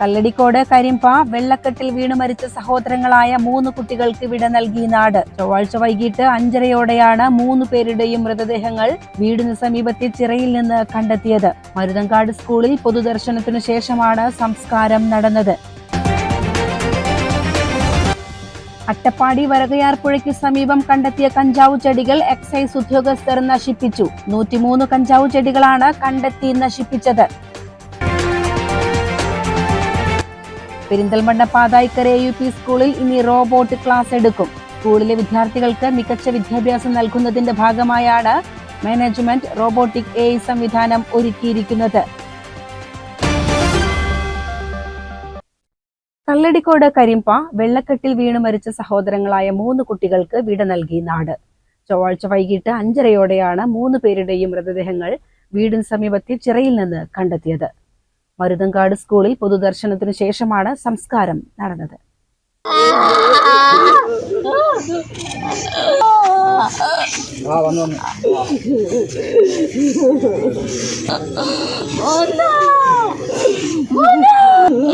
കല്ലടിക്കോട് കരിമ്പ വെള്ളക്കെട്ടിൽ വീണു മരിച്ച സഹോദരങ്ങളായ മൂന്ന് കുട്ടികൾക്ക് വിട നൽകി നാട്. ചൊവ്വാഴ്ച വൈകിട്ട് അഞ്ചരയോടെയാണ് മൂന്ന് പേരുടെയും മൃതദേഹങ്ങൾ വീടിന് സമീപത്തെ ചിറയിൽ നിന്ന് കണ്ടെത്തിയത്. മരുതങ്കാട് സ്കൂളിൽ പൊതുദർശനത്തിനു ശേഷമാണ് സംസ്കാരം നടന്നത്. അട്ടപ്പാടി വരകയാർപ്പുഴയ്ക്ക് സമീപം കണ്ടെത്തിയ കഞ്ചാവ് ചെടികൾ എക്സൈസ് ഉദ്യോഗസ്ഥർ നശിപ്പിച്ചു. നൂറ്റിമൂന്ന് കഞ്ചാവ് ചെടികളാണ് കണ്ടെത്തി നശിപ്പിച്ചത്. പെരിന്തൽമണ്ണ പാതായിക്കര യു പി സ്കൂളിൽ ഇനി റോബോട്ട് ക്ലാസ് എടുക്കും. സ്കൂളിലെ വിദ്യാർത്ഥികൾക്ക് മികച്ച വിദ്യാഭ്യാസം നൽകുന്നതിന്റെ ഭാഗമായാണ് മാനേജ്മെന്റ് റോബോട്ടിക് എ സംവിധാനം ഒരുക്കിയിരിക്കുന്നത്. കല്ലടിക്കോട് കരിമ്പ വെള്ളക്കെട്ടിൽ വീണു മരിച്ച സഹോദരങ്ങളായ മൂന്ന് കുട്ടികൾക്ക് വീട് നൽകി നാട്. ചൊവ്വാഴ്ച വൈകിട്ട് അഞ്ചരയോടെയാണ് മൂന്ന് പേരുടെയും മൃതദേഹങ്ങൾ വീടിന് സമീപത്തെ ചിറയിൽ നിന്ന് കണ്ടെത്തിയത്. മരുതങ്കാട് സ്കൂളിൽ പൊതുദർശനത്തിനു ശേഷമാണ് സംസ്കാരം നടന്നത്. Oh no!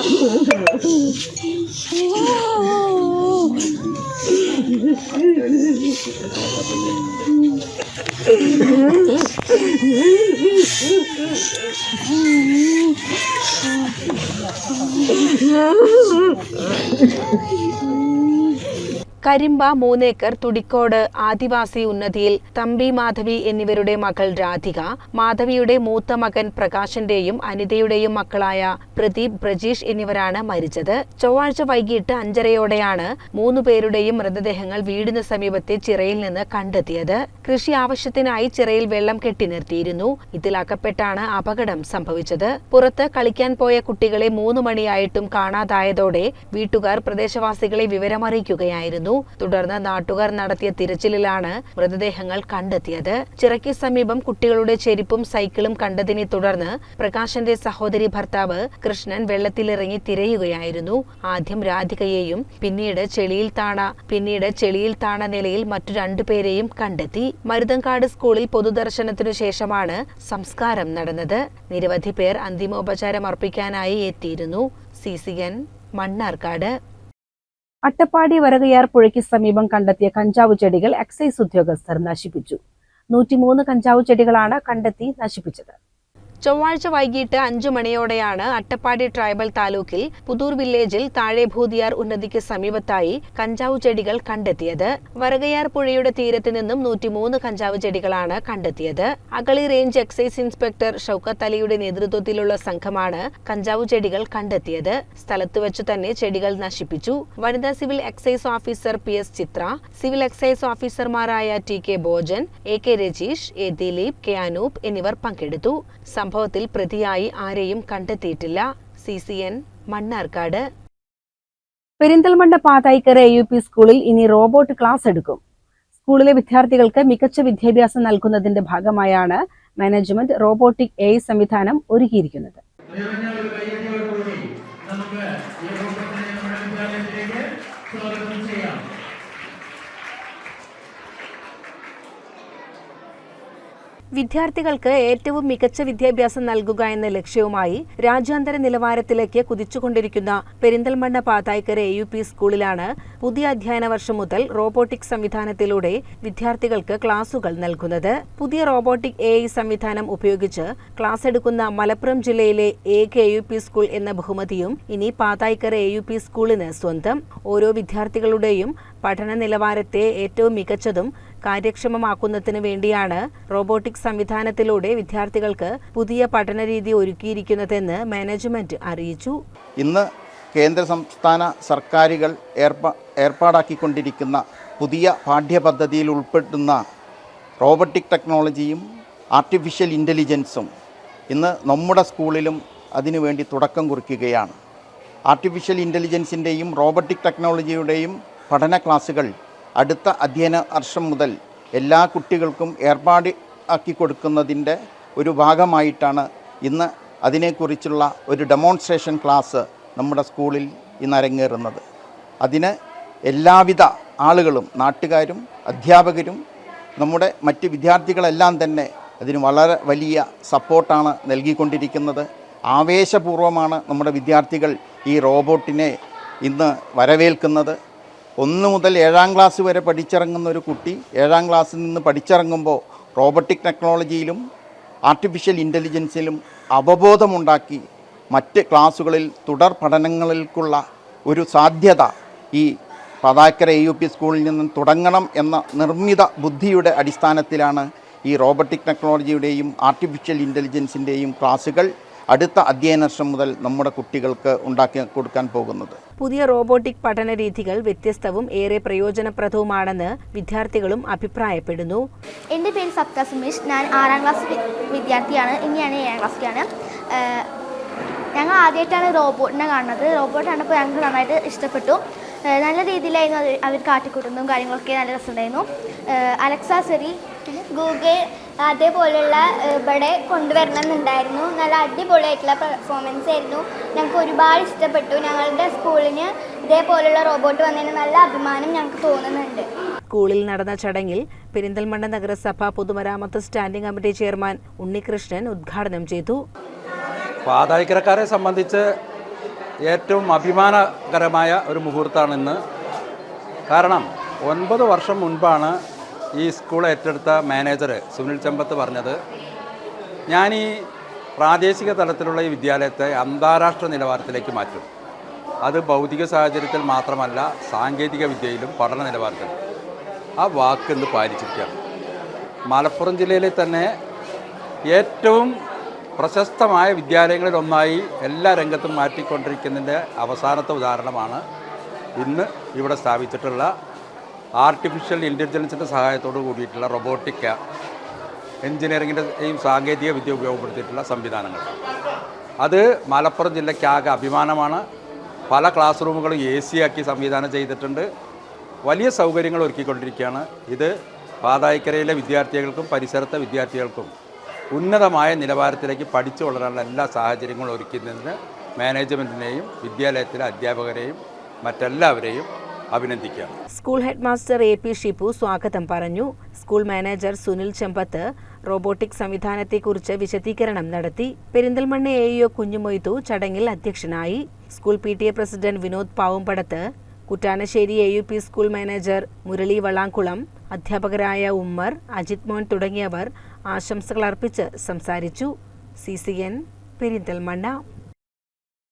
കരിമ്പ മൂന്നേക്കർ തുടിക്കോട് ആദിവാസി ഉന്നതിയിൽ തമ്പി മാധവി എന്നിവരുടെ മകൾ രാധിക മാധവിയുടെ മൂത്ത മകൻ പ്രകാശന്റെയും അനിതയുടെയും മക്കളായ പ്രദീപ് ബ്രജീഷ് എന്നിവരാണ് മരിച്ചത്. ചൊവ്വാഴ്ച വൈകിട്ട് അഞ്ചരയോടെയാണ് മൂന്നു പേരുടെയും മൃതദേഹങ്ങൾ വീടിന് സമീപത്തെ ചിറയിൽ നിന്ന് കണ്ടെത്തിയത്. കൃഷി ആവശ്യത്തിനായി ചിറയിൽ വെള്ളം കെട്ടി നിർത്തിയിരുന്നു. ഇതിലകപ്പെട്ടാണ് അപകടം സംഭവിച്ചത്. പുറത്ത് കളിക്കാൻ പോയ കുട്ടികളെ മൂന്ന് മണിയായിട്ടും കാണാതായതോടെ വീട്ടുകാർ പ്രദേശവാസികളെ വിവരമറിയിക്കുകയായിരുന്നു. തുടർന്ന് നാട്ടുകാർ നടത്തിയ തിരച്ചിലിലാണ് മൃതദേഹങ്ങൾ കണ്ടെത്തിയത്. ചിറയ്ക്ക് സമീപം കുട്ടികളുടെ ചെരുപ്പും സൈക്കിളും കണ്ടതിനെ തുടർന്ന് പ്രകാശന്റെ സഹോദരി ഭർത്താവ് കൃഷ്ണൻ വെള്ളത്തിലിറങ്ങി തിരയുകയായിരുന്നു. ആദ്യം രാധികയെയും പിന്നീട് ചെളിയിൽ താണ പിന്നീട് ചെളിയിൽ താണ നിലയിൽ മറ്റു രണ്ടുപേരെയും കണ്ടെത്തി. മരുതങ്കാട് സ്കൂളിൽ പൊതുദർശനത്തിനു ശേഷമാണ് സംസ്കാരം നടന്നത്. നിരവധി പേർ അന്തിമോപചാരം അർപ്പിക്കാനായി എത്തിയിരുന്നു. C C N Mannarkkad. Attappadi Varakayar പുഴയ്ക്ക് സമീപം കണ്ടെത്തിയ കഞ്ചാവ് ചെടികൾ എക്സൈസ് ഉദ്യോഗസ്ഥർ നശിപ്പിച്ചു. നൂറ്റിമൂന്ന് കഞ്ചാവ് ചെടികളാണ് കണ്ടെത്തി നശിപ്പിച്ചത്. ചൊവ്വാഴ്ച വൈകിട്ട് അഞ്ചു മണിയോടെയാണ് അട്ടപ്പാടി ട്രൈബൽ താലൂക്കിൽ പുതൂർ വില്ലേജിൽ താഴെ ഭൂതിയാർ ഉന്നതിക്ക് സമീപത്തായി കഞ്ചാവ് ചെടികൾ കണ്ടെത്തിയത്. വരകയാർ പുഴയുടെ തീരത്ത് നിന്നും നൂറ്റിമൂന്ന് കഞ്ചാവ് ചെടികളാണ് കണ്ടെത്തിയത്. Agali range excise inspector Shoukath അലിയുടെ നേതൃത്വത്തിലുള്ള സംഘമാണ് കഞ്ചാവ് ചെടികൾ കണ്ടെത്തിയത്. സ്ഥലത്ത് വെച്ച് തന്നെ ചെടികൾ നശിപ്പിച്ചു. വനിതാ civil excise officer P S Chithra civil excise ഓഫീസർമാരായ T K Bojan A K Rajeesh A Dileep K Anoop എന്നിവർ പങ്കെടുത്തു. സംഭവത്തിൽ പ്രതിയായി ആരെയും കണ്ടെത്തിയിട്ടില്ല. C C N Mannarkkad. Perinthalmanna Pathayikkara U P സ്കൂളിൽ ഇനി റോബോട്ട് ക്ലാസ് എടുക്കും. സ്കൂളിലെ വിദ്യാർത്ഥികൾക്ക് മികച്ച വിദ്യാഭ്യാസം നൽകുന്നതിന്റെ ഭാഗമായാണ് മാനേജ്മെന്റ് റോബോട്ടിക് എ സംവിധാനം ഒരുക്കിയിരിക്കുന്നത്. വിദ്യാർത്ഥികൾക്ക് ഏറ്റവും മികച്ച വിദ്യാഭ്യാസം നൽകുക എന്ന ലക്ഷ്യവുമായി രാജ്യാന്തര നിലവാരത്തിലേക്ക് കുതിച്ചുകൊണ്ടിരിക്കുന്ന Perinthalmanna Pathayikkara A U P സ്കൂളിലാണ് പുതിയ അധ്യയന വർഷം മുതൽ റോബോട്ടിക് സംവിധാനത്തിലൂടെ വിദ്യാർത്ഥികൾക്ക് ക്ലാസുകൾ നൽകുന്നത്. പുതിയ റോബോട്ടിക് എ ഐ സംവിധാനം ഉപയോഗിച്ച് ക്ലാസ് എടുക്കുന്ന മലപ്പുറം ജില്ലയിലെ എ യു പി സ്കൂൾ എന്ന ബഹുമതിയും ഇനി പാതായ്ക്കര എ യു പി സ്കൂളിന് സ്വന്തം. ഓരോ വിദ്യാർത്ഥികളുടെയും പഠന നിലവാരത്തെ ഏറ്റവും മികച്ചതും കാര്യക്ഷമമാക്കുന്നതിന് വേണ്ടിയാണ് റോബോട്ടിക് സംവിധാനത്തിലൂടെ വിദ്യാർത്ഥികൾക്ക് പുതിയ പഠന രീതി ഒരുക്കിയിരിക്കുന്നതെന്ന് മാനേജ്മെന്റ് അറിയിച്ചു. ഇന്ന് കേന്ദ്ര സംസ്ഥാന സർക്കാരുകൾ ഏർപ്പാ ഏർപ്പാടാക്കിക്കൊണ്ടിരിക്കുന്ന പുതിയ പാഠ്യപദ്ധതിയിൽ ഉൾപ്പെടുന്ന റോബോട്ടിക് ടെക്നോളജിയും ആർട്ടിഫിഷ്യൽ ഇന്റലിജൻസും ഇന്ന് നമ്മുടെ സ്കൂളിലും അതിനുവേണ്ടി തുടക്കം കുറിക്കുകയാണ്. ആർട്ടിഫിഷ്യൽ ഇന്റലിജൻസിന്റെയും റോബോട്ടിക് ടെക്നോളജിയുടെയും പഠന ക്ലാസ്സുകൾ അടുത്ത അധ്യയന വർഷം മുതൽ എല്ലാ കുട്ടികൾക്കും ഏർപ്പാട് ആക്കി കൊടുക്കുന്നതിന്റെ ഒരു ഭാഗമായിട്ടാണ് ഇന്ന് അതിനെക്കുറിച്ചുള്ള ഒരു ഡെമോൺസ്ട്രേഷൻ ക്ലാസ് നമ്മുടെ സ്കൂളിൽ ഇന്ന് അരങ്ങേറുന്നത്. അതിന് എല്ലാവിധ ആളുകളും നാട്ടുകാരും അധ്യാപകരും നമ്മുടെ മറ്റ് വിദ്യാർത്ഥികളെല്ലാം തന്നെ അതിന് വളരെ വലിയ സപ്പോർട്ടാണ് നൽകിക്കൊണ്ടിരിക്കുന്നത്. ആവേശപൂർവമാണ് നമ്മുടെ വിദ്യാർത്ഥികൾ ഈ റോബോട്ടിനെ ഇന്ന് വരവേൽക്കുന്നത്. ഒന്ന് മുതൽ ഏഴാം ക്ലാസ് വരെ പഠിച്ചിറങ്ങുന്ന ഒരു കുട്ടി ഏഴാം ക്ലാസ്സിൽ നിന്ന് പഠിച്ചിറങ്ങുമ്പോൾ റോബോട്ടിക് ടെക്നോളജിയിലും ആർട്ടിഫിഷ്യൽ ഇന്റലിജൻസിലും അവബോധമുണ്ടാക്കി മറ്റ് ക്ലാസ്സുകളിൽ തുടർ പഠനങ്ങൾക്കുള്ള ഒരു സാധ്യത ഈ പതാക്കര എ യു പി സ്കൂളിൽ നിന്നും തുടങ്ങണം എന്ന നിർമ്മിത ബുദ്ധിയുടെ അടിസ്ഥാനത്തിലാണ് ഈ റോബോട്ടിക് ടെക്നോളജിയുടെയും ആർട്ടിഫിഷ്യൽ ഇന്റലിജൻസിന്റെയും ക്ലാസ്സുകൾ അടുത്ത അധ്യയന വർഷം മുതൽ നമ്മുടെ കുട്ടികൾക്ക് ഉണ്ടാക്കി കൊടുക്കാൻ പോകുന്നത്. പുതിയ റോബോട്ടിക് പഠന രീതികൾ വ്യത്യസ്തവും ഏറെ പ്രയോജനപ്രദവുമാണെന്ന് വിദ്യാർത്ഥികളും അഭിപ്രായപ്പെടുന്നു. എന്റെ പേര് സപ്ത സുമേഷ്. ഞാൻ ആറാം ക്ലാസ് വിദ്യാർത്ഥിയാണ്. ഇനിയാണ് ഞാൻ ഏഴാം ക്ലാസ്സിലാണ് ഞങ്ങൾ ആദ്യമായിട്ടാണ് റോബോട്ടിനെ കാണുന്നത്. റോബോട്ട് കണ്ടപ്പോൾ ഞങ്ങൾക്ക് നന്നായിട്ട് ഇഷ്ടപ്പെട്ടു. നല്ല രീതിയിലായിരുന്നു അവർ അവർ കാട്ടിക്കൂട്ടുന്നതും കാര്യങ്ങളൊക്കെ നല്ല രസമുണ്ടായിരുന്നു. അലക്സ സെറി ഗൂഗിൾ അതേപോലെയുള്ള ഇവിടെ കൊണ്ടുവരണം എന്നുണ്ടായിരുന്നു നല്ല അടിപൊളിയായിട്ടുള്ള പെർഫോമൻസ് ആയിരുന്നു. ഞങ്ങൾക്ക് ഒരുപാട് ഇഷ്ടപ്പെട്ടു. ഞങ്ങളുടെ സ്കൂളിന് ഇതേപോലെയുള്ള റോബോട്ട് വന്നതിന് നല്ല അഭിമാനം ഞങ്ങൾക്ക് തോന്നുന്നുണ്ട്. സ്കൂളിൽ നടന്ന ചടങ്ങിൽ പെരിന്തൽമണ്ണ നഗരസഭ പൊതുമരാമത്ത് സ്റ്റാൻഡിംഗ് കമ്മിറ്റി ചെയർമാൻ ഉണ്ണികൃഷ്ണൻ ഉദ്ഘാടനം ചെയ്തു. പാതായിക്കരക്കാരെ സംബന്ധിച്ച് ഏറ്റവും അഭിമാനകരമായ ഒരു മുഹൂർത്തമാണ് ഇന്ന് കാരണം ഒൻപത് വർഷം മുൻപാണ് ഈ സ്കൂൾ ഏറ്റെടുത്ത മാനേജർ സുനിൽ ചെമ്പത്ത് പറഞ്ഞത് ഞാൻ ഈ പ്രാദേശിക തലത്തിലുള്ള ഈ വിദ്യാലയത്തെ അന്താരാഷ്ട്ര നിലവാരത്തിലേക്ക് മാറ്റും. അത് ഭൗതിക സാഹചര്യത്തിൽ മാത്രമല്ല സാങ്കേതിക വിദ്യയിലും പഠന നിലവാരത്തിൽ. ആ വാക്ക് ഇന്ന് പാലിച്ചിരിക്കുകയാണ്. മലപ്പുറം ജില്ലയിലെ തന്നെ ഏറ്റവും പ്രശസ്തമായ വിദ്യാലയങ്ങളിൽ ഒന്നായി എല്ലാ രംഗത്തും മാറ്റിക്കൊണ്ടിരിക്കുന്നതിന്റെ അവസാനത്തെ ഉദാഹരണമാണ് ഇന്ന് ഇവിടെ സ്ഥാപിച്ചിട്ടുള്ള ആർട്ടിഫിഷ്യൽ ഇന്റലിജൻസിന്റെ സഹായത്തോട് കൂടിയിട്ടുള്ള റൊബോട്ടിക് ഈ സാങ്കേതിക വിദ്യ ഉപയോഗപ്പെടുത്തിയിട്ടുള്ള സംവിധാനങ്ങൾ. അത് മലപ്പുറം ജില്ലയ്ക്കാകെ അഭിമാനമാണ്. പല ക്ലാസ് റൂമുകളും എ സി ആക്കി സംവിധാനം ചെയ്തിട്ടുണ്ട്. വലിയ സൗകര്യങ്ങൾ ഒരുക്കിക്കൊണ്ടിരിക്കുകയാണ്. ഇത് പാതായിക്കരയിലെ വിദ്യാർത്ഥികൾക്കും പരിസരത്തെ വിദ്യാർത്ഥികൾക്കും ഉന്നതമായ നിലവാരത്തിലേക്ക് പഠിച്ചു വളരാനുള്ള എല്ലാ സാഹചര്യങ്ങളും ഒരുക്കുന്നതിന് മാനേജ്മെന്റിനെയും വിദ്യാലയത്തിലെ അധ്യാപകരെയും മറ്റെല്ലാവരെയും അഭിനന്ദിക്കുകയാണ്. School head master A P Shippu സ്വാഗതം പറഞ്ഞു. School manager Sunil Chembath robotic സംവിധാനത്തെക്കുറിച്ച് വിശദീകരണം നടത്തി. പെരിന്തൽമണ്ണ എ ഇഒ കുഞ്ഞുമൊയ്തു ചടങ്ങിൽ അധ്യക്ഷനായി. School P T A president Vinod Pavumpadath Kuttanassery A U P school manager Murali Valamkulam അധ്യാപകരായ ഉമ്മർ അജിത് മോൻ തുടങ്ങിയവർ ആശംസകൾ അർപ്പിച്ച് സംസാരിച്ചു. C C N Perinthalmanna.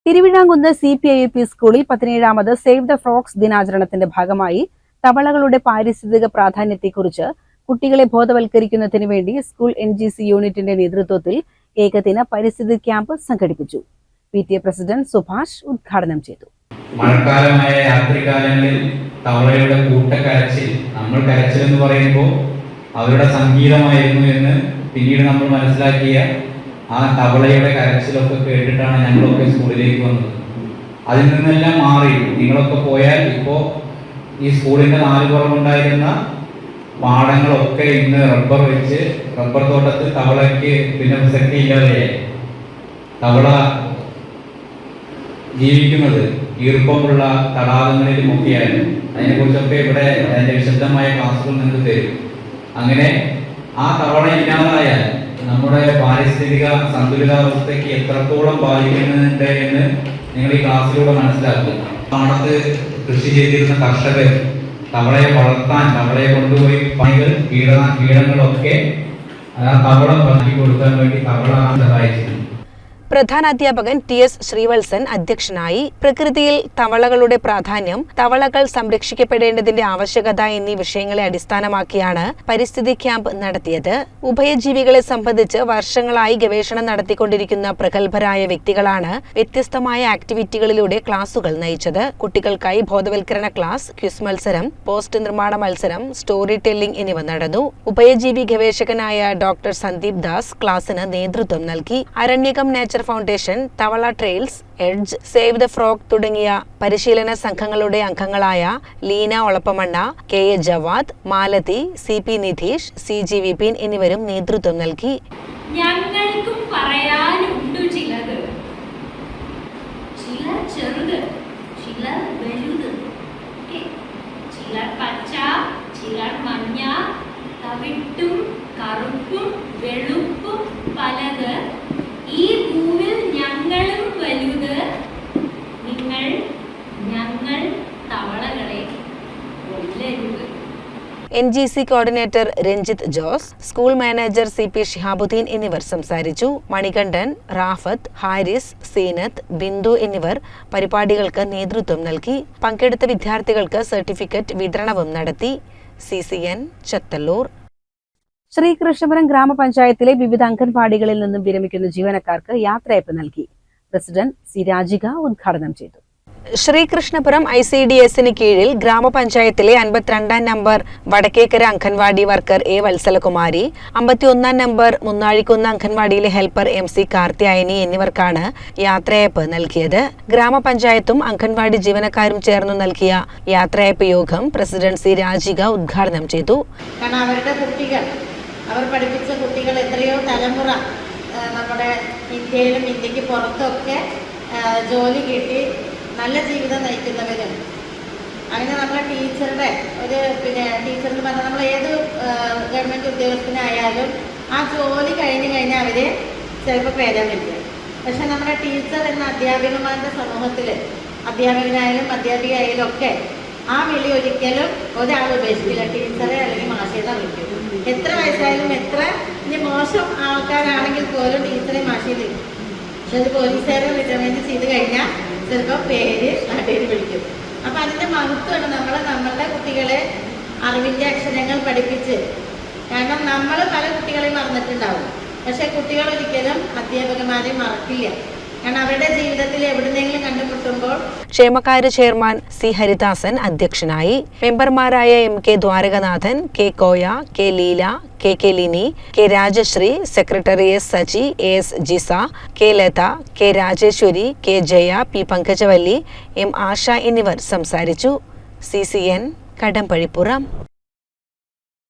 Thiruvizhamkunnu C P I P സ്കൂളിൽ പതിനേഴാമത് സേവ് ദ ഫ്രോക്സ് ദിനാചരണത്തിന്റെ ഭാഗമായി തവളകളുടെ പാരിസ്ഥിതിക പ്രാധാന്യത്തെക്കുറിച്ച് കുട്ടികളെ ബോധവൽക്കരിക്കുന്നതിന് വേണ്ടി സ്കൂൾ എൻ ജി സി യൂണിറ്റിന്റെ നേതൃത്വത്തിൽ ഏകദിന പരിസ്ഥിതി ക്യാമ്പ് സംഘടിപ്പിച്ചു. P T A president Subhash ഉദ്ഘാടനം ചെയ്തു. മഴക്കാലമായ രാത്രികാലങ്ങളിൽ തവളയുടെ കൂട്ടക്കരച്ചിൽ നമ്മൾ കരച്ചിൽ എന്ന് പറയുമ്പോൾ അവരുടെ സംഗീതമായിരുന്നു എന്ന് പിന്നീട് നമ്മൾ മനസ്സിലാക്കിയ ആ തവളയുടെ കരച്ചിലൊക്കെ കേട്ടിട്ടാണ് ഞങ്ങളൊക്കെ സ്കൂളിലേക്ക് വന്നത്. അതിൽ നിന്നെല്ലാം മാറി. നിങ്ങളൊക്കെ പോയാൽ ഇപ്പോൾ ഈ സ്കൂളിന്റെ നാല് പുറമുണ്ടായിരുന്ന പാടങ്ങളൊക്കെ ഇന്ന് റബ്ബർ വെച്ച് റബ്ബർ തോട്ടത്തിൽ തവളയ്ക്ക് പിന്നെ പ്രസക്തി ഇല്ലാതെ തവള ജീവിക്കുന്നത് ഈർപ്പമുള്ള തടാകങ്ങളിലും ഒക്കെയാണ് അതിനെക്കുറിച്ചൊക്കെ ഇവിടെ അതിന്റെ വിശദമായ ക്ലാസ്സുകൾ നിങ്ങൾക്ക് തരും. അങ്ങനെ ആ തവള ഇല്ലാതായാൽ നമ്മുടെ പാരിസ്ഥിതിക സന്തുലിതാവസ്ഥയ്ക്ക് എത്രത്തോളം ബാധിക്കുന്നുണ്ട് എന്ന് നിങ്ങൾ ഈ ക്ലാസ്സിലൂടെ മനസ്സിലാക്കും. പാടത്ത് കൃഷി ചെയ്തിരുന്ന കർഷകർ തവളയെ വളർത്താൻ തവളയെ കൊണ്ടുപോയി പണികൾ കീട കീടങ്ങളൊക്കെ ആ തവള മാറ്റി കൊടുക്കാൻ വേണ്ടി തവള സഹായിച്ചിരുന്നു. പ്രധാനാധ്യാപകൻ ടി എസ് ശ്രീവത്സൻ അധ്യക്ഷനായി പ്രകൃതിയിൽ തവളകളുടെ പ്രാധാന്യം തവളകൾ സംരക്ഷിക്കപ്പെടേണ്ടതിന്റെ ആവശ്യകത എന്നീ വിഷയങ്ങളെ അടിസ്ഥാനമാക്കിയാണ് പരിസ്ഥിതി ക്യാമ്പ് നടത്തിയത്. ഉഭയജീവികളെ സംബന്ധിച്ച് വർഷങ്ങളായി ഗവേഷണം നടത്തിക്കൊണ്ടിരിക്കുന്ന പ്രഗത്ഭരായ വ്യക്തികളാണ് വ്യത്യസ്തമായ ആക്ടിവിറ്റികളിലൂടെ ക്ലാസുകൾ നയിച്ചത്. കുട്ടികൾക്കായി ബോധവൽക്കരണ ക്ലാസ് ക്വിസ് മത്സരം പോസ്റ്റ് നിർമ്മാണ മത്സരം സ്റ്റോറി ടെല്ലിംഗ് എന്നിവ നടന്നു. ഉഭയജീവി ഗവേഷകനായ ഡോക്ടർ സന്ദീപ് ദാസ് ക്ലാസിന് നേതൃത്വം നൽകി. അരണ്യകം നാച്ചുറൽ ഫൗണ്ടേഷൻ തവള trails edge save the frog തുടങ്ങിയ പരിശീലന സംഘങ്ങളുടെ അംഗങ്ങളായ Leena Olappamanna K A Jawad Malathi C P Nidheesh C G Vipin എന്നിവരും നേതൃത്വം നൽകി. ഞങ്ങൾക്കും ചിലത്. ചില ചെറുത് ചില വലുത്. പച്ച ചില മഞ്ഞ കറുപ്പും വെളുപ്പും പലത് ഈ പൂവിൽ ഞങ്ങളും വലുത് നിങ്ങൾ ഞങ്ങൾ തവളകളെ കൊല്ലരുത് G C coordinator Ranjith Jose school manager C P Shihabuddin എന്നിവർ സംസാരിച്ചു. മണികണ്ഠൻ റാഫത്ത് ഹാരിസ് സീനത്ത് ബിന്ദു എന്നിവർ പരിപാടികൾക്ക് നേതൃത്വം നൽകി. പങ്കെടുത്ത വിദ്യാർത്ഥികൾക്ക് സർട്ടിഫിക്കറ്റ് വിതരണവും നടത്തി. C C N Chethallur. Sreekrishnapuram ഗ്രാമപഞ്ചായത്തിലെ വിവിധ അംഗൻവാടികളിൽ നിന്നും വിരമിക്കുന്ന ജീവനക്കാർക്ക് യാത്രയപ്പ് നൽകി. പ്രസിഡന്റ് സി രാജിക ഉദ്ഘാടനം ചെയ്തു. ശ്രീകൃഷ്ണപുരം ഐ സി ഡി എസിന് കീഴിൽ ഗ്രാമപഞ്ചായത്തിലെ അൻപത്തിരണ്ടാം number Vadakkekkara anganwadi worker A Valsalakumari അമ്പത്തിയൊന്നാം number Munnazhikkunnu അംഗൻവാടിയിലെ ഹെൽപ്പർ എം സി കാർത്തിയായനി എന്നിവർക്കാണ് യാത്രയപ്പ് നൽകിയത്. ഗ്രാമപഞ്ചായത്തും അംഗൻവാടി ജീവനക്കാരും ചേർന്ന് നൽകിയ യാത്രയപ്പ് യോഗം പ്രസിഡന്റ് സി രാജിക ഉദ്ഘാടനം ചെയ്തു. അവരുടെ കുട്ടികൾ അവർ പഠിപ്പിച്ച കുട്ടികൾ എത്രയോ തലമുറ നമ്മുടെ ഇന്ത്യയിലും ഇന്ത്യയ്ക്ക് പുറത്തൊക്കെ ജോലി കിട്ടി. നല്ല ജീവിതം നയിക്കുന്നവരും. അങ്ങനെ നമ്മളെ ടീച്ചറുടെ ഒരു പിന്നെ ടീച്ചറിന് പറഞ്ഞാൽ നമ്മൾ ഏത് ഗവൺമെന്റ് ഉദ്യോഗസ്ഥനായാലും ആ ജോലി കഴിഞ്ഞ് കഴിഞ്ഞാൽ അവർ ചിലപ്പോൾ പേരാൻ വിളിക്കും. പക്ഷെ നമ്മുടെ ടീച്ചർ എന്ന അധ്യാപികമാരുടെ സമൂഹത്തിൽ അധ്യാപകനായാലും അധ്യാപികയായാലും ഒക്കെ ആ വിളി ഒരിക്കലും ഒരാൾ ഉപേക്ഷിക്കില്ല. ടീച്ചറെ അല്ലെങ്കിൽ മാഷേനെ വിളിക്കും. എത്ര വയസ്സായാലും എത്ര ഇനി മോശം ആൾക്കാരാണെങ്കിൽ പോലും ടീച്ചറെ മാഷയെ വിളിക്കും പോലീസുകാരെ വിളിക്കാൻ വേണ്ടി ചെയ്ത് കഴിഞ്ഞാൽ ചിലപ്പോൾ പേര് നാട്ടുകാർ വിളിക്കും. അപ്പം അതിന്റെ മഹത്വമാണ് നമ്മൾ നമ്മളുടെ കുട്ടികളെ അറിവിന്റെ അക്ഷരങ്ങൾ പഠിപ്പിച്ച്. കാരണം നമ്മൾ പല കുട്ടികളെയും മറന്നിട്ടുണ്ടാവും. പക്ഷെ കുട്ടികൾ ഒരിക്കലും അധ്യാപകന്മാരെ മറക്കില്ല. ക്ഷേമകാര്യ ചെയർമാൻ സി ഹരിദാസൻ അധ്യക്ഷനായി. മെമ്പർമാരായ M K Dwarakanathan K Koya K Leela K K Lini K Rajasree secretary S Saji A S Jisa K Latha K Rajeswari K Jaya P Pankajavalli M Asha എന്നിവർ സംസാരിച്ചു. C C N Kadampazhipuram.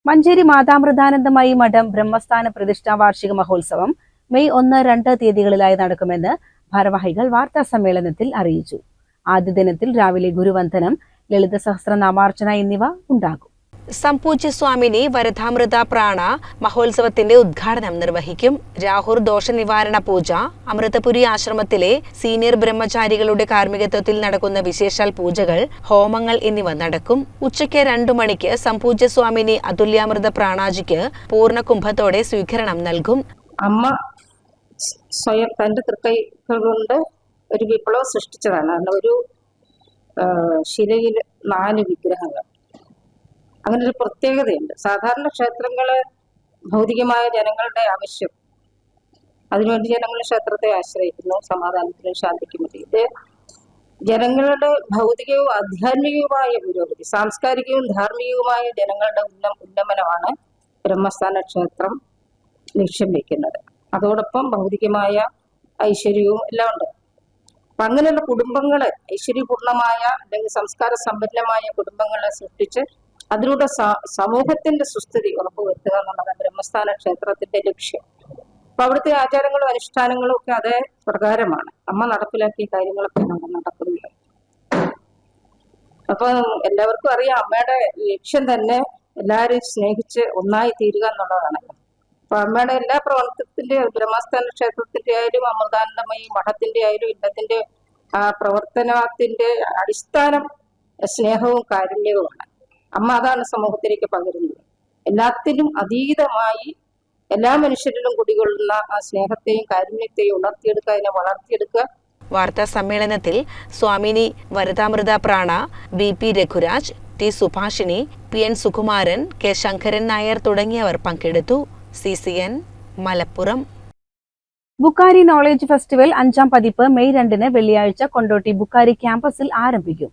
Manjeri Mathamritanandamayi മഠം ബ്രഹ്മസ്ഥാന പ്രതിഷ്ഠാ വാർഷിക മഹോത്സവം May ഒന്ന് രണ്ട് തീയതികളിലായി നടക്കുമെന്ന് ഭാരവാഹികൾ വാർത്താ സമ്മേളനത്തിൽ അറിയിച്ചു. ആദ്യ ദിനത്തിൽ രാവിലെ ഗുരുവന്ദനം ലളിത സഹസ്രനാമാർച്ചന എന്നിവ ഉണ്ടാകും. സംപൂജ്യ സ്വാമിനി വരധാമൃത പ്രാണ മഹോത്സവത്തിന്റെ ഉദ്ഘാടനം നിർവഹിക്കും. രാഹുർ ദോഷ നിവാരണ പൂജ അമൃതപുരി ആശ്രമത്തിലെ സീനിയർ ബ്രഹ്മചാരികളുടെ കാർമ്മികത്വത്തിൽ നടക്കുന്ന വിശേഷാൽ പൂജകൾ ഹോമങ്ങൾ എന്നിവ നടക്കും. ഉച്ചയ്ക്ക് രണ്ടു മണിക്ക് സംപൂജ്യ സ്വാമിനി അതുല്യാമൃത പ്രാണാജിക്ക് പൂർണ കുംഭത്തോടെ സ്വീകരണം നൽകും. അമ്മ സ്വയം തന്റെ തൃക്കൈകൾ കൊണ്ട് ഒരു വിപ്ലവം സൃഷ്ടിച്ചതാണ്. ഒരു ശിലയിൽ നാല് വിഗ്രഹങ്ങൾ. അങ്ങനെ ഒരു പ്രത്യേകതയുണ്ട്. സാധാരണ ക്ഷേത്രങ്ങൾ ഭൗതികമായ ജനങ്ങളുടെ ആവശ്യം. അതിനുവേണ്ടി ജനങ്ങൾ ക്ഷേത്രത്തെ ആശ്രയിക്കുന്നു. സമാധാനത്തിനും ശാന്തിക്കും വേണ്ടി ഇത് ജനങ്ങളുടെ ഭൗതികവും ആധ്യാത്മികവുമായ പുരോഗതി സാംസ്കാരികവും ധാർമ്മികവുമായ ജനങ്ങളുടെ ഉന്ന ഉന്നമനമാണ് ബ്രഹ്മസ്ഥാന ക്ഷേത്രം ലക്ഷ്യം വെക്കുന്നത്. അതോടൊപ്പം ഭൗതികമായ ഐശ്വര്യവും എല്ലാം ഉണ്ട്. അപ്പൊ അങ്ങനെയുള്ള കുടുംബങ്ങളെ ഐശ്വര്യപൂർണമായ അല്ലെങ്കിൽ സംസ്കാര സമ്പന്നമായ കുടുംബങ്ങളെ സൃഷ്ടിച്ച് അതിലൂടെ സമൂഹത്തിന്റെ സുസ്ഥിതി ഉറപ്പുവരുത്തുക എന്നുള്ളതാണ് ബ്രഹ്മസ്ഥാന ക്ഷേത്രത്തിന്റെ ലക്ഷ്യം. അപ്പൊ അവിടുത്തെ ആചാരങ്ങളും അനുഷ്ഠാനങ്ങളും ഒക്കെ അതേ പ്രകാരമാണ്. അമ്മ നടപ്പിലാക്കിയ കാര്യങ്ങളൊക്കെ അവിടെ നടക്കുന്നുണ്ട്. അപ്പൊ എല്ലാവർക്കും അറിയാം അമ്മയുടെ ലക്ഷ്യം തന്നെ എല്ലാവരെയും സ്നേഹിച്ച് ഒന്നായി തീരുക എന്നുള്ളതാണ്. അപ്പൊ അമ്മയുടെ എല്ലാ പ്രവർത്തനത്തിന്റെ ബ്രഹ്മസ്ഥാന ക്ഷേത്രത്തിന്റെ ആയാലും അമൃതാനന്ദമയി മഠത്തിന്റെ ആയാലും ഇല്ലത്തിന്റെ ആ പ്രവർത്തനത്തിന്റെ അടിസ്ഥാനം സ്നേഹവും കാരുണ്യവുമാണ്. അമ്മ അതാണ് സമൂഹത്തിലേക്ക് പകരുന്നത്. എല്ലാത്തിനും അതീതമായി എല്ലാ മനുഷ്യരിലും കുടികൊള്ളുന്ന ആ സ്നേഹത്തെയും കാരുണ്യത്തെയും ഉണർത്തിയെടുക്കുക അതിനെ വളർത്തിയെടുക്കുക. വാർത്താ സമ്മേളനത്തിൽ Swamini Varathamritha Prana B P Raghuraj T Subhashini P N Sukumaran K Sankaran Nair തുടങ്ങിയവർ പങ്കെടുത്തു. C C N Malappuram. Bukhari knowledge festival അഞ്ചാം പതിപ്പ് മെയ് രണ്ടിന് വെള്ളിയാഴ്ച കൊണ്ടോട്ടി ബുക്കാരി ക്യാമ്പസിൽ ആരംഭിക്കും.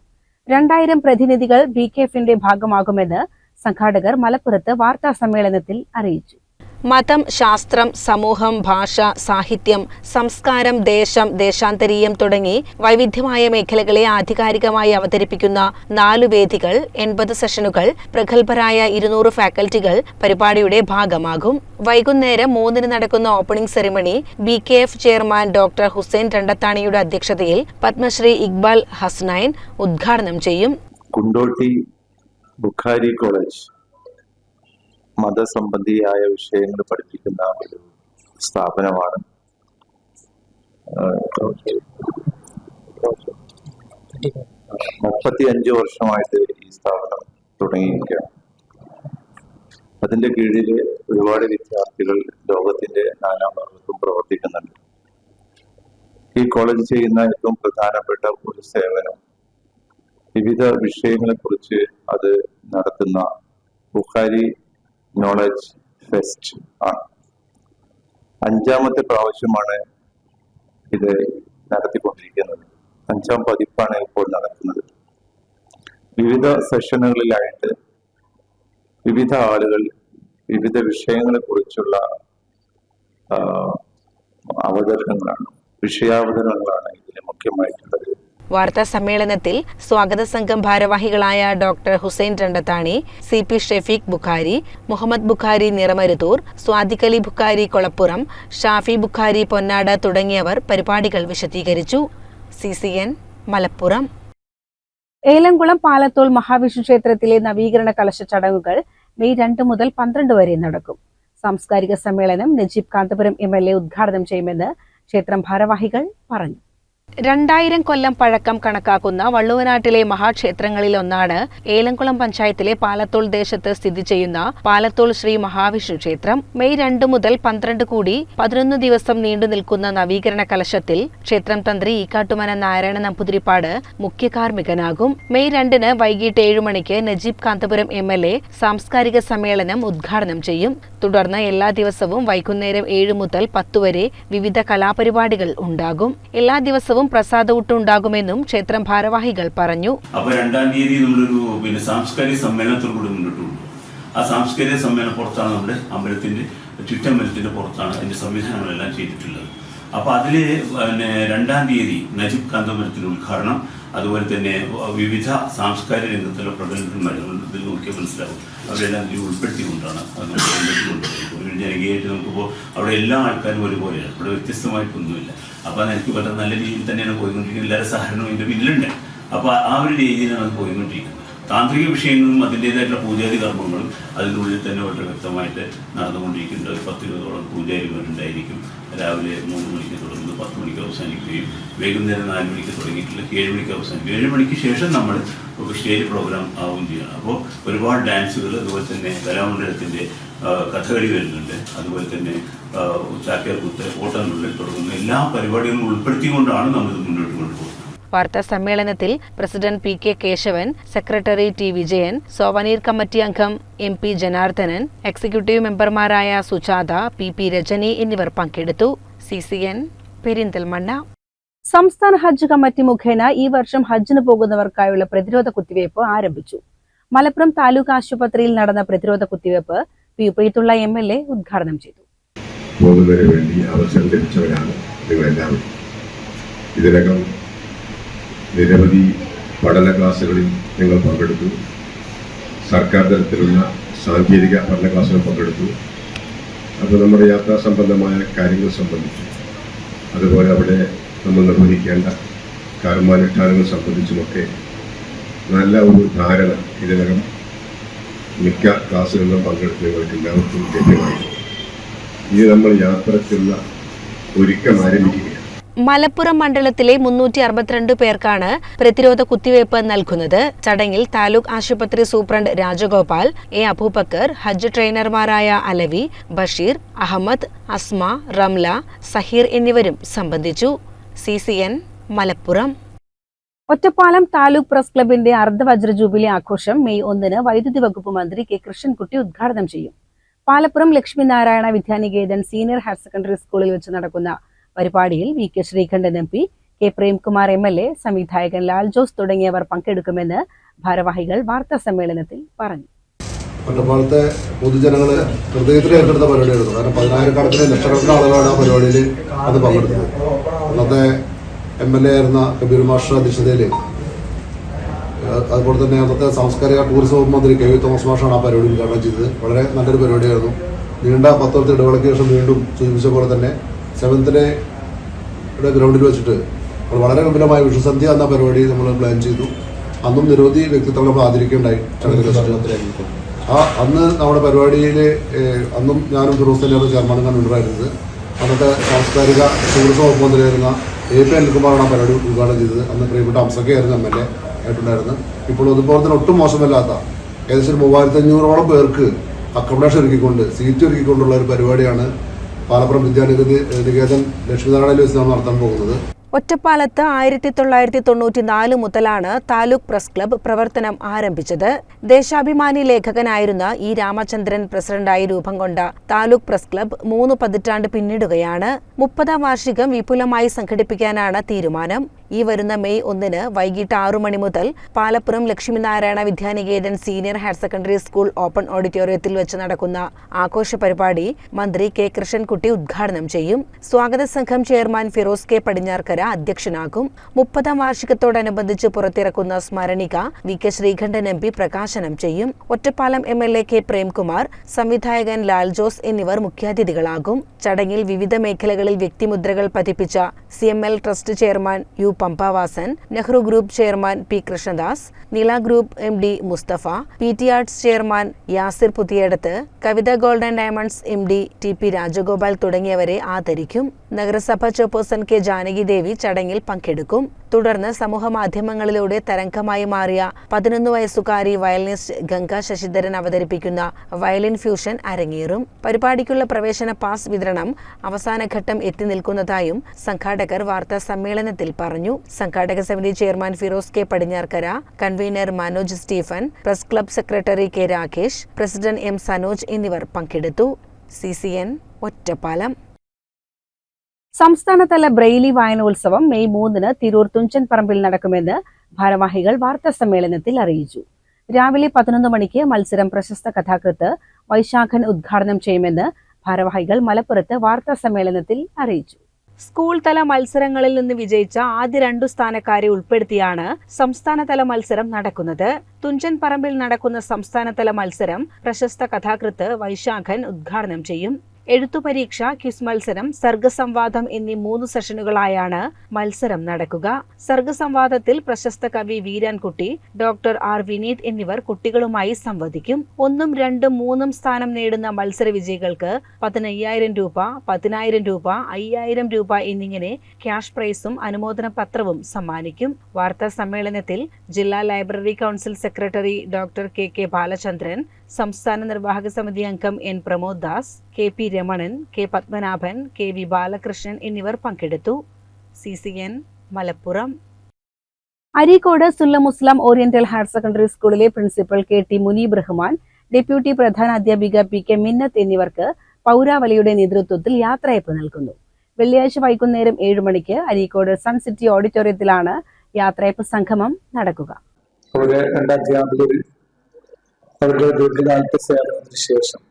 രണ്ടായിരം പ്രതിനിധികൾ ബി കെ എഫിന്റെ ഭാഗമാകുമെന്ന് സംഘാടകർ മലപ്പുറത്ത് വാർത്താ സമ്മേളനത്തിൽ അറിയിച്ചു മതം ശാസ്ത്രം സമൂഹം ഭാഷ സാഹിത്യം സംസ്കാരം ദേശം ദേശാന്തരീയം തുടങ്ങി വൈവിധ്യമായ മേഖലകളെ ആധികാരികമായി അവതരിപ്പിക്കുന്ന നാലു വേദികൾ എൺപത് സെഷനുകൾ പ്രഗത്ഭരായ ഇരുന്നൂറ് ഫാക്കൽറ്റികൾ പരിപാടിയുടെ ഭാഗമാകും. വൈകുന്നേരം മൂന്നിന് നടക്കുന്ന opening ceremony B K F chairman doctor Hussain രണ്ടത്താണിയുടെ അധ്യക്ഷതയിൽ പത്മശ്രീ ഇക്ബാൽ ഹസ്നൈൻ ഉദ്ഘാടനം ചെയ്യും. കുണ്ടോട്ടി ബുഖാരി കോളേജ്. മതസംബന്ധിയായ വിഷയങ്ങൾ പഠിപ്പിക്കുന്ന ഒരു സ്ഥാപനമാണ്. മുപ്പത്തി അഞ്ച് വർഷമായിട്ട് ഈ സ്ഥാപനം തുടങ്ങിയിരിക്കുകയാണ്. അതിന്റെ കീഴിൽ ഒരുപാട് വിദ്യാർത്ഥികൾ ലോകത്തിന്റെ നാനാഭാഗത്തും പ്രവർത്തിക്കുന്നുണ്ട്. ഈ കോളേജ് ചെയ്യുന്ന ഏറ്റവും പ്രധാനപ്പെട്ട ഒരു സേവനം വിവിധ വിഷയങ്ങളെ കുറിച്ച് അത് നടത്തുന്ന ബുഖാരി നോളജ് ഫെസ്റ്റ് ആണ് അഞ്ചാമത്തെ പ്രാവശ്യമാണ് ഇത് നടത്തിക്കൊണ്ടിരിക്കുന്നത്. അഞ്ചാം പതിപ്പാണ് ഇപ്പോൾ നടക്കുന്നത്. വിവിധ സെഷനുകളിലായിട്ട് വിവിധ ആളുകൾ വിവിധ വിഷയങ്ങളെ കുറിച്ചുള്ള അവതരണങ്ങളാണ്. വിഷയാവതരണങ്ങളാണ് ഇതിൽ മുഖ്യമായിട്ടുള്ളത്. വാർത്താ സമ്മേളനത്തിൽ സ്വാഗത സംഘം ഭാരവാഹികളായ doctor Hussain Randathani C P Shefeeq Bukhari Muhammad Bukhari Niramaruthur Swadiqali Bukhari Kolappuram Shafi Bukhari Ponnad തുടങ്ങിയവർ പരിപാടികൾ വിശദീകരിച്ചു. C C N Malappuram. Elamkulam Palathol Mahavishnu ക്ഷേത്രത്തിലെ നവീകരണ കലശ ചടങ്ങുകൾ മെയ് രണ്ട് മുതൽ പന്ത്രണ്ട് വരെ നടക്കും. സാംസ്കാരിക സമ്മേളനം Najeeb Kanthapuram M L A ഉദ്ഘാടനം ചെയ്യുമെന്ന് ക്ഷേത്രം ഭാരവാഹികൾ പറഞ്ഞു. രണ്ടായിരം കൊല്ലം പഴക്കം കണക്കാക്കുന്ന വള്ളുവനാട്ടിലെ മഹാക്ഷേത്രങ്ങളിലൊന്നാണ് ഏലംകുളം പഞ്ചായത്തിലെ പാലത്തോൾ ദേശത്ത് സ്ഥിതി ചെയ്യുന്ന പാലത്തോൾ ശ്രീ മഹാവിഷ്ണു ക്ഷേത്രം. മെയ് രണ്ട് മുതൽ പന്ത്രണ്ട് കൂടി പതിനൊന്ന് ദിവസം നീണ്ടു നിൽക്കുന്ന നവീകരണ കലശത്തിൽ ക്ഷേത്രം തന്ത്രി ഈക്കാട്ടുമന നാരായണ നമ്പുതിരിപ്പാട് മുഖ്യ കാർമ്മികനാകും മെയ് രണ്ടിന് വൈകിട്ട് ഏഴു മണിക്ക് Najeeb Kanthapuram M L A സാംസ്കാരിക സമ്മേളനം ഉദ്ഘാടനം ചെയ്യും. തുടർന്ന് എല്ലാ ദിവസവും വൈകുന്നേരം ഏഴ് മുതൽ പത്ത് വരെ വിവിധ കലാപരിപാടികൾ ഉണ്ടാകും. എല്ലാ ദിവസവും പ്രസാദ ഉണ്ടാകുമെന്നും ക്ഷേത്രം ഭാരവാഹികൾ പറഞ്ഞു. അപ്പൊ രണ്ടാം തീയതി നമ്മളൊരു പിന്നെ സാംസ്കാരിക സമ്മേളനത്തിൽ കൂടി മുന്നോട്ട് കൊണ്ടു ആ സാംസ്കാരിക സമ്മേളനം പുറത്താണ് നമ്മുടെ അമ്പലത്തിന്റെ ചുറ്റമ്പലത്തിന്റെ പുറത്താണ് അതിന്റെ സംവിധാനങ്ങളെല്ലാം ചെയ്തിട്ടുള്ളത്. അപ്പൊ അതിൽ രണ്ടാം തീയതി നജീബ് കാന്തപുരത്തിന്റെ ഉദ്ഘാടനം അതുപോലെ തന്നെ വിവിധ സാംസ്കാരിക രംഗത്തുള്ള പ്രകടനന്മാർ ഇതിൽ നോക്കിയാൽ മനസ്സിലാവും. അവരെല്ലാം ഇതിൽ ഉൾപ്പെടുത്തിക്കൊണ്ടാണ് ഒരു ജനകീയമായിട്ട് നോക്കുമ്പോൾ അവിടെ എല്ലാ ആൾക്കാരും ഒരുപോലെയാണ്. അവിടെ വ്യത്യസ്തമായിട്ടൊന്നുമില്ല. അപ്പോൾ എനിക്ക് വളരെ നല്ല രീതിയിൽ തന്നെയാണ് പോയിക്കൊണ്ടിരിക്കുന്നത്. എല്ലാവരും സഹകരണവും ഇതിന്റെ പിന്നിലുണ്ട്. അപ്പോൾ ആ ഒരു രീതിയിലാണ് അത് പോയിക്കൊണ്ടിരിക്കുന്നത്. താന്ത്രിക വിഷയങ്ങളും അതിന്റെതായിട്ടുള്ള പൂജാതി കർമ്മങ്ങളും അതിനുള്ളിൽ തന്നെ വളരെ വ്യക്തമായിട്ട് നടന്നുകൊണ്ടിരിക്കുന്നുണ്ട്. ഒരു പത്ത് ഇരുപതോളം പൂജാരിമാരുണ്ടായിരിക്കും രാവിലെ മൂന്ന് മണിക്ക് തുടങ്ങുന്നത് പത്ത് മണിക്ക് അവസാനിക്കുകയും വൈകുന്നേരം നാല് മണിക്ക് തുടങ്ങിയിട്ടുള്ള ഏഴ് മണിക്ക് അവസാനിക്കും ഏഴ് മണിക്ക് ശേഷം നമ്മൾ സ്റ്റേജ് പ്രോഗ്രാം ആവുകയും ചെയ്യണം. അപ്പോൾ ഒരുപാട് ഡാൻസുകൾ അതുപോലെ തന്നെ കലാമണ്ഡലത്തിന്റെ കഥകളി വരുന്നുണ്ട്. അതുപോലെ തന്നെ ചാക്യാർകൂത്ത് ഓട്ടം തുടങ്ങുന്ന എല്ലാ പരിപാടികളും ഉൾപ്പെടുത്തിക്കൊണ്ടാണ് നമ്മൾ മുന്നോട്ട് കൊണ്ടുപോകുന്നത്. വാർത്താ സമ്മേളനത്തിൽ president P K Kesavan secretary T Vijayan souvenir committee അംഗം എം പി ജനാർദ്ദനൻ എക്സിക്യൂട്ടീവ് മെമ്പർമാരായ സുജാത പി പി രജനി എന്നിവർ പങ്കെടുത്തു. C C N Perinthalmanna. സംസ്ഥാന ഹജ്ജ് കമ്മിറ്റി മുഖേന ഈ വർഷം ഹജ്ജിന് പോകുന്നവർക്കായുള്ള പ്രതിരോധ കുത്തിവയ്പ് ആരംഭിച്ചു. മലപ്പുറം താലൂക്ക് ആശുപത്രിയിൽ നടന്ന പ്രതിരോധ കുത്തിവയ്പ് P Ubaidulla M L A ഉദ്ഘാടനം ചെയ്തു. വേണ്ടി അവസരം ലഭിച്ചവരാണ് നിങ്ങളെല്ലാവരും. ഇതിനകം നിരവധി പഠന ക്ലാസ്സുകളിൽ ഞങ്ങൾ പങ്കെടുത്തു. സർക്കാർ തരത്തിലുള്ള സാങ്കേതിക പഠന ക്ലാസ്സുകൾ പങ്കെടുത്തു. അപ്പോൾ നമ്മുടെ യാത്രാ സംബന്ധമായ കാര്യങ്ങൾ സംബന്ധിച്ചു. അതുപോലെ അവിടെ നമ്മൾ നിർവഹിക്കേണ്ട കർമാനുഷ്ഠാനങ്ങൾ സംബന്ധിച്ചുമൊക്കെ നല്ല ഒരു ധാരണ ഇതിനകം മിക്ക ക്ലാസ്സുകളിലും പങ്കെടുത്ത് എല്ലാവർക്കും ലഭ്യമായി ഇനി നമ്മൾ യാത്രയ്ക്കുള്ള ഒരുക്കം ആരംഭിക്കുകയാണ്. മലപ്പുറം മണ്ഡലത്തിലെ മുന്നൂറ്റി അറുപത്തിരണ്ട് പേർക്കാണ് പ്രതിരോധ കുത്തിവയ്പ് നൽകുന്നത്. ചടങ്ങിൽ താലൂക്ക് ആശുപത്രി സൂപ്രണ്ട് രാജഗോപാൽ എ അബൂബക്കർ ഹജ്ജ് ട്രെയിനർമാരായ അലവി ബഷീർ അഹമ്മദ് അസ്മ റംല സഹീർ എന്നിവരും സംബന്ധിച്ചു. C C N Malappuram. Ottapalam taluk press ക്ലബിന്റെ അർദ്ധവജ്ര ജൂബിലി ആഘോഷം മെയ് ഒന്നിന് വൈദ്യുതി വകുപ്പ് മന്ത്രി കെ കൃഷ്ണൻകുട്ടി ഉദ്ഘാടനം ചെയ്യും. Palappuram Lakshminarayana Vidyanikethan senior higher secondary സ്കൂളിൽ വെച്ച് നടക്കുന്ന പരിപാടിയിൽ V K Sreekandan M P K Premkumar M L A സംവിധായകൻ ലാൽ ജോസ് തുടങ്ങിയവർ പങ്കെടുക്കുമെന്ന് ഭാരവാഹികൾ വാർത്താ സമ്മേളനത്തിൽ പറഞ്ഞു. ഒറ്റപ്പാലത്തെ പൊതുജനങ്ങൾ ഹൃദയത്തിൽ ഏറ്റെടുത്ത പരിപാടിയായിരുന്നു. കാരണം പതിനായിരക്കണക്കിന് ലക്ഷക്കണക്കിന് ആളുകളാണ് ആ പരിപാടിയിൽ അത് പങ്കെടുത്തത്. അന്നത്തെ എം എൽ എ ആയിരുന്ന കബീർ മാസ്റ്റർ അധ്യക്ഷതയിൽ അതുപോലെ തന്നെ അന്നത്തെ സാംസ്കാരിക ടൂറിസം വകുപ്പ് മന്ത്രി കെ വി തോമസ് മാഷാണ് ആ പരിപാടി ഉദ്ഘാടനം ചെയ്തത്. വളരെ നല്ലൊരു പരിപാടിയായിരുന്നു. നീണ്ട പത്ത് വർഷത്തെ ഇടവേളയ്ക്ക് ശേഷം വീണ്ടും സൂചിപ്പിച്ച പോലെ തന്നെ സെവൻത്തിലെ ഗ്രൗണ്ടിൽ വെച്ചിട്ട് വളരെ ഗംഭീരമായ വിഷുസന്ധ്യ എന്ന പരിപാടി നമ്മൾ പ്ലാൻ ചെയ്തു. അന്നും നിരവധി വ്യക്തിത്വങ്ങൾ നമ്മൾ ആദരിക്കുകയുണ്ടായി. ആ അന്ന് നമ്മുടെ പരിപാടിയിൽ അന്നും ഞാനും ഫിറോസ് തന്നെയാണ് ചെയർമാനും ഉണ്ടായിരുന്നത് അന്നത്തെ സാംസ്കാരിക ടൂറിസം വകുപ്പ് മന്ത്രിയായിരുന്ന എ പി അനിൽകുമാറാണ് ആ പരിപാടി ഉദ്ഘാടനം ചെയ്തത്. അന്ന് പ്രിയപ്പെട്ട അംസക്കയായിരുന്നു എം എൽ എ ആയിട്ടുണ്ടായിരുന്നത്. ഇപ്പോൾ അതുപോലെ തന്നെ ഒട്ടും മോശമല്ലാത്ത ഏകദേശം ഒരു മൂവായിരത്തി അഞ്ഞൂറോളം പേർക്ക് അക്കോമഡേഷൻ ഒരുക്കിക്കൊണ്ട് സീറ്റ് ഒരുക്കിക്കൊണ്ടുള്ള ഒരു പരിപാടിയാണ് പാലപ്പുറം വിദ്യാനികേതൻ നികേതൻ ലക്ഷ്മിനാരായണയിൽ വെച്ച് നമ്മൾ നടത്താൻ പോകുന്നത്. ഒറ്റപ്പാലത്ത് ആയിരത്തി തൊള്ളായിരത്തി തൊണ്ണൂറ്റി നാല് മുതലാണ് താലൂക്ക് പ്രസ് ക്ലബ്ബ് പ്രവർത്തനം ആരംഭിച്ചത്. ദേശാഭിമാനി ലേഖകനായിരുന്ന ഇ രാമചന്ദ്രൻ പ്രസിഡന്റായി രൂപം കൊണ്ട താലൂക്ക് പ്രസ് ക്ലബ്ബ് മൂന്ന് പതിറ്റാണ്ട് പിന്നിടുകയാണ്. മുപ്പതാം വാർഷികം വിപുലമായി സംഘടിപ്പിക്കാനാണ് തീരുമാനം. ഈ വരുന്ന മെയ് ഒന്നിന് വൈകിട്ട് ആറു മണി മുതൽ Palappuram Lakshminarayana Vidyanikethan senior higher secondary school open ഓഡിറ്റോറിയത്തിൽ വെച്ച് നടക്കുന്ന ആഘോഷ പരിപാടി മന്ത്രി കെ കൃഷ്ണൻകുട്ടി ഉദ്ഘാടനം ചെയ്യും. സ്വാഗത സംഘം ചെയർമാൻ ഫിറോസ് കെ പടിഞ്ഞാർക്കര അധ്യക്ഷനാകും. മുപ്പതാം വാർഷികത്തോടനുബന്ധിച്ച് പുറത്തിറക്കുന്ന സ്മരണിക V K Sreekandan M P പ്രകാശനം ചെയ്യും. Ottapalam M L A K Premkumar സംവിധായകൻ ലാൽ ജോസ് എന്നിവർ മുഖ്യാതിഥികളാകും. ചടങ്ങിൽ വിവിധ മേഖലകളിൽ വ്യക്തിമുദ്രകൾ പതിപ്പിച്ച C M L trust chairman U Pampavasan Nehru group chairman P Krishnadas Neela group M D Musthafa P T arts chairman Yasir Puthiyadath Kavitha golden diamonds M D T P Rajagopal തുടങ്ങിയവരെ ആദരിക്കും. നഗരസഭ chairperson K Janaki ദേവി ചടങ്ങിൽ പങ്കെടുക്കും. തുടർന്ന് സമൂഹ മാധ്യമങ്ങളിലൂടെ തരംഗമായി മാറിയ പതിനൊന്ന് വയസ്സുകാരി വയലിനിസ്റ്റ് ഗംഗ ശശിധരൻ അവതരിപ്പിക്കുന്ന വയലിൻ ഫ്യൂഷൻ അരങ്ങേറും. പരിപാടിക്കുള്ള പ്രവേശന പാസ് വിതരണം അവസാനഘട്ടം എത്തി നിൽക്കുന്നതായും സംഘാടകർ വാർത്താ സമ്മേളനത്തിൽ പറഞ്ഞു. സംഘാടക സമിതി chairman Firoz K Padinjarkkara convener Manoj Stephen press club secretary K Rakesh president M Sanoj എന്നിവർ പങ്കെടുത്തു. C C N Ottapalam. സംസ്ഥാനതല ബ്രെയിലി വായനോത്സവം മെയ് മൂന്നിന് തിരൂർ തുഞ്ചൻ പറമ്പിൽ നടക്കുമെന്ന് ഭാരവാഹികൾ വാർത്താ സമ്മേളനത്തിൽ അറിയിച്ചു. രാവിലെ പതിനൊന്ന് മണിക്ക് മത്സരം പ്രശസ്ത കഥാകൃത്ത് വൈശാഖൻ ഉദ്ഘാടനം ചെയ്യുമെന്ന് ഭാരവാഹികൾ മലപ്പുറത്ത് വാർത്താ സമ്മേളനത്തിൽ അറിയിച്ചു. സ്കൂൾ തല മത്സരങ്ങളിൽ നിന്ന് വിജയിച്ച ആദ്യ രണ്ടു സ്ഥാനക്കാരെ ഉൾപ്പെടുത്തിയാണ് സംസ്ഥാനതല മത്സരം നടക്കുന്നത്. തുഞ്ചൻ പറമ്പിൽ നടക്കുന്ന സംസ്ഥാനതല മത്സരം പ്രശസ്ത കഥാകൃത്ത് വൈശാഖൻ ഉദ്ഘാടനം ചെയ്യും. എഴുത്തുപരീക്ഷ ക്വിസ് മത്സരം സർഗസംവാദം എന്നീ മൂന്ന് സെഷനുകളായാണ് മത്സരം നടക്കുക. സർഗസംവാദത്തിൽ പ്രശസ്ത കവി വീരാൻകുട്ടി ഡോക്ടർ ആർ വിനീത് എന്നിവർ കുട്ടികളുമായി സംവദിക്കും. ഒന്നും രണ്ടും മൂന്നും സ്ഥാനം നേടുന്ന മത്സര വിജയികൾക്ക് പതിനയ്യായിരം രൂപ പതിനായിരം രൂപ അയ്യായിരം രൂപ എന്നിങ്ങനെ ക്യാഷ് പ്രൈസും അനുമോദന പത്രവും സമ്മാനിക്കും. വാർത്താ സമ്മേളനത്തിൽ ജില്ലാ library council secretary doctor K K Balachandran സംസ്ഥാന നിർവാഹക സമിതി അംഗം N Pramod Das K P Ramanan K Padmanabhan K V Balakrishnan എന്നിവർ പങ്കെടുത്തു. C C N Malappuram. Areekode Sullamussalam oriental higher secondary സ്കൂളിലെ principal K T Muneeb Rahman deputy പ്രധാന അധ്യാപിക P K Minnath എന്നിവർക്ക് പൗരാവലിയുടെ നേതൃത്വത്തിൽ യാത്രയപ്പ് നൽകുന്നു. വെള്ളിയാഴ്ച വൈകുന്നേരം ഏഴു മണിക്ക് അരീക്കോട് സൺ സിറ്റി ഓഡിറ്റോറിയത്തിലാണ് യാത്രയപ്പ് സംഗമം നടക്കുക. അവരുടെ ദീർഘകാലത്തെ സേവനത്തിന് ശേഷം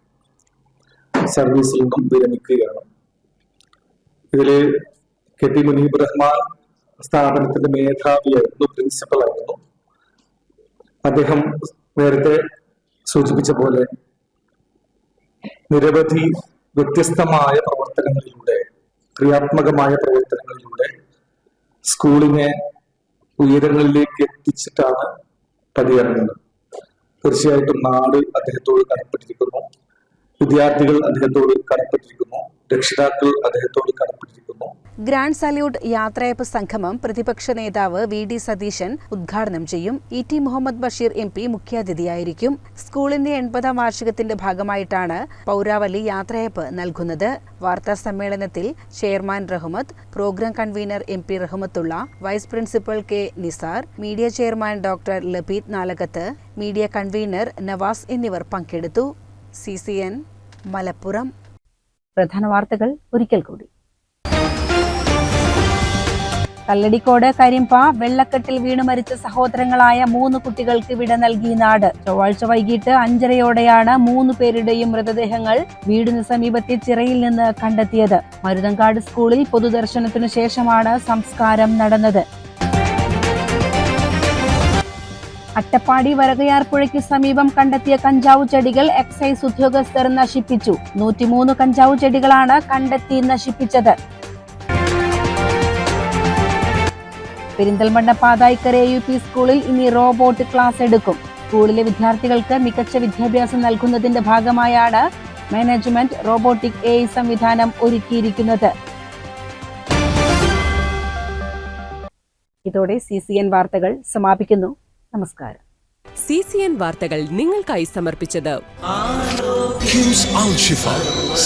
സർവീസിൽ നിന്നും വിരമിക്കുകയാണ്. ഇതിൽ കെ ടി മുനീബ് റഹ്മാൻ സ്ഥാപനത്തിന്റെ മേധാവിയായിരുന്നു പ്രിൻസിപ്പൽ ആയിരുന്നു. അദ്ദേഹം നേരത്തെ സൂചിപ്പിച്ച പോലെ നിരവധി വ്യത്യസ്തമായ പ്രവർത്തനങ്ങളിലൂടെ ക്രിയാത്മകമായ പ്രവർത്തനങ്ങളിലൂടെ സ്കൂളിനെ ഉയരങ്ങളിലേക്ക് എത്തിച്ചിട്ടാണ് പടിയിറങ്ങുന്നത്. തീർച്ചയായിട്ടും നാട് അദ്ദേഹത്തോട് കടപ്പെട്ടിരിക്കുന്നു. വിദ്യാർത്ഥികൾ അദ്ദേഹത്തോട് കടപ്പെട്ടിരിക്കുന്നു. രക്ഷിതാക്കൾ അദ്ദേഹത്തോട് കടപ്പെട്ടിരിക്കുന്നു. ഗ്രാൻഡ് സല്യൂട്ട് യാത്രയപ്പ് സംഗമം പ്രതിപക്ഷ നേതാവ് വി ഡി സതീശൻ ഉദ്ഘാടനം ചെയ്യും. E T Muhammad Basheer M P മുഖ്യാതിഥിയായിരിക്കും. സ്കൂളിന്റെ എൺപതാം വാർഷികത്തിന്റെ ഭാഗമായിട്ടാണ് പൗരാവലി യാത്രയപ്പ് നൽകുന്നത്. വാർത്താ സമ്മേളനത്തിൽ chairman Rahmath programme convener M P Rahmathulla vice principal K Nisar media chairman doctor Labeeb Nalakath media convener Navas എന്നിവർ പങ്കെടുത്തു. C C N Malappuram. പ്രധാന വാർത്തകൾ ഒരിക്കൽ കൂടി. കല്ലടിക്കോട് കരിമ്പ വെള്ളക്കെട്ടിൽ വീണു മരിച്ച സഹോദരങ്ങളായ മൂന്ന് കുട്ടികൾക്ക് വിട നൽകി നാട്. ചൊവ്വാഴ്ച വൈകിട്ട് അഞ്ചരയോടെയാണ് മൂന്ന് പേരുടെയും മൃതദേഹങ്ങൾ വീടിന് സമീപത്തെ ചിറയിൽ നിന്ന് കണ്ടെത്തിയത്. മരുതങ്കാട് സ്കൂളിൽ പൊതുദർശനത്തിനു ശേഷമാണ് സംസ്കാരം നടന്നത്. അട്ടപ്പാടി വരകയാർപ്പുഴയ്ക്ക് സമീപം കണ്ടെത്തിയ കഞ്ചാവ് ചെടികൾ എക്സൈസ് ഉദ്യോഗസ്ഥർ നശിപ്പിച്ചു. നൂറ്റിമൂന്ന് കഞ്ചാവ് ചെടികളാണ് കണ്ടെത്തി നശിപ്പിച്ചത്. പെരിന്തൽമണ്ണ പാതായിക്കര യു പി സ്കൂളിൽ ഇനി റോബോട്ട് ക്ലാസ് എടുക്കും. സ്കൂളിലെ വിദ്യാർത്ഥികൾക്ക് മികച്ച വിദ്യാഭ്യാസം നൽകുന്നതിന്റെ ഭാഗമായാണ് മാനേജ്മെന്റ് റോബോട്ടിക് എ സംവിധാനം ഒരുക്കിയിരിക്കുന്നത്. ഇതോടെ സി സി എൻ വാർത്തകൾ സമാപിക്കുന്നു. നമസ്കാരം. സി സി എൻ വാർത്തകൾ നിങ്ങൾക്കായി സമർപ്പിച്ചത്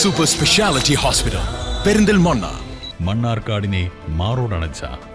സൂപ്പർ സ്പെഷ്യാലിറ്റി ഹോസ്പിറ്റൽ പെരിന്തൽമണ്ണ മണ്ണാർക്കാടിനെ മാറോടണച്ച